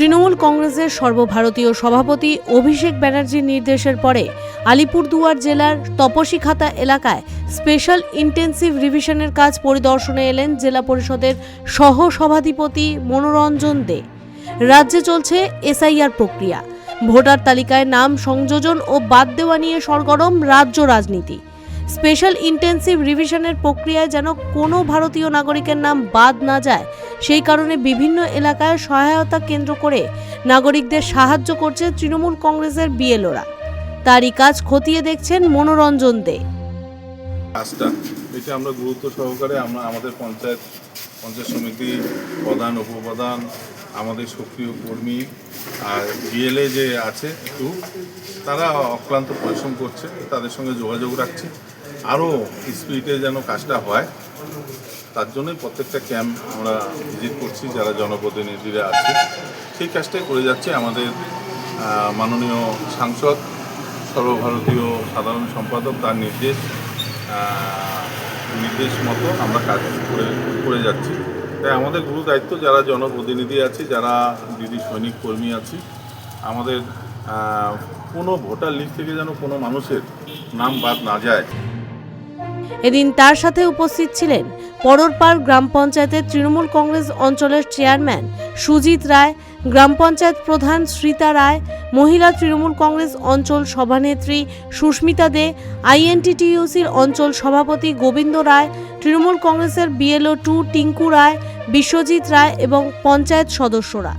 তৃণমূল কংগ্রেসের সর্বভারতীয় সভাপতি অভিষেক ব্যানার্জির নির্দেশের পরে আলিপুরদুয়ার জেলার তপসিখাতা এলাকায় স্পেশাল ইন্টেন্সিভ রিভিশনের কাজ পরিদর্শনে এলেন জেলা পরিষদের সহ সভাধিপতি মনোরঞ্জন দে। রাজ্যে চলছে এসআইআর প্রক্রিয়া। ভোটার তালিকায় নাম সংযোজন ও বাদ দেওয়া নিয়ে সরগরম রাজ্য রাজনীতি। স্পেশাল ইন্টেন্সিভ রিভিশনের প্রক্রিয়ায় যেন কোনো ভারতীয় নাগরিকের নাম বাদ না যায়, সেই কারণে বিভিন্ন এলাকায় সহায়তা কেন্দ্র করে নাগরিকদের সাহায্য করছে তৃণমূল কংগ্রেসের বিএলওরা। তারই কাজ খতিয়ে দেখছেন মনোরঞ্জন দে। কাজটা এটা আমরা গুরুত্ব সহকারে আমরা আমাদের পঞ্চায়েত পঞ্চায়েত সমিতি প্রধান, উপপ্রধান, আমাদের সক্রিয় কর্মী আর বিএলএ যে আছে, একটু, তারা অক্লান্ত পরিশ্রম করছে, তাদের সঙ্গে যোগাযোগ রাখছে। আরও স্পিডে যেন কাজটা হয়, তার জন্যই প্রত্যেকটা ক্যাম্প আমরা ভিজিট করছি, যারা জনপ্রতিনিধিরা আছে। সেই কাজটাই করে যাচ্ছে আমাদের মাননীয় সাংসদ, সর্বভারতীয় সাধারণ সম্পাদক, তার নির্দেশ নির্দেশ মতো আমরা কাজ করে করে যাচ্ছি। তাই আমাদের গুরু দায়িত্ব যারা জনপ্রতিনিধি আছে, যারা দিদি সৈনিক কর্মী আছে, আমাদের কোনো ভোটার লিস্ট থেকে যেন কোনো মানুষের নাম বাদ না যায়। এদিন তার সাথে উপস্থিত ছিলেন পররপাড় গ্রাম পঞ্চায়েতের তৃণমূল কংগ্রেস অঞ্চলের চেয়ারম্যান সুজিত রায়, গ্রাম পঞ্চায়েত প্রধান শ্রীতা রায়, মহিলা তৃণমূল কংগ্রেস অঞ্চল সভানেত্রী সুস্মিতা দে আইএনটিটিইউসির অঞ্চল সভাপতি গোবিন্দ রায়, তৃণমূল কংগ্রেসের বিএলও টু টিঙ্কু রায়, বিশ্বজিৎ রায় এবং পঞ্চায়েত সদস্যরা।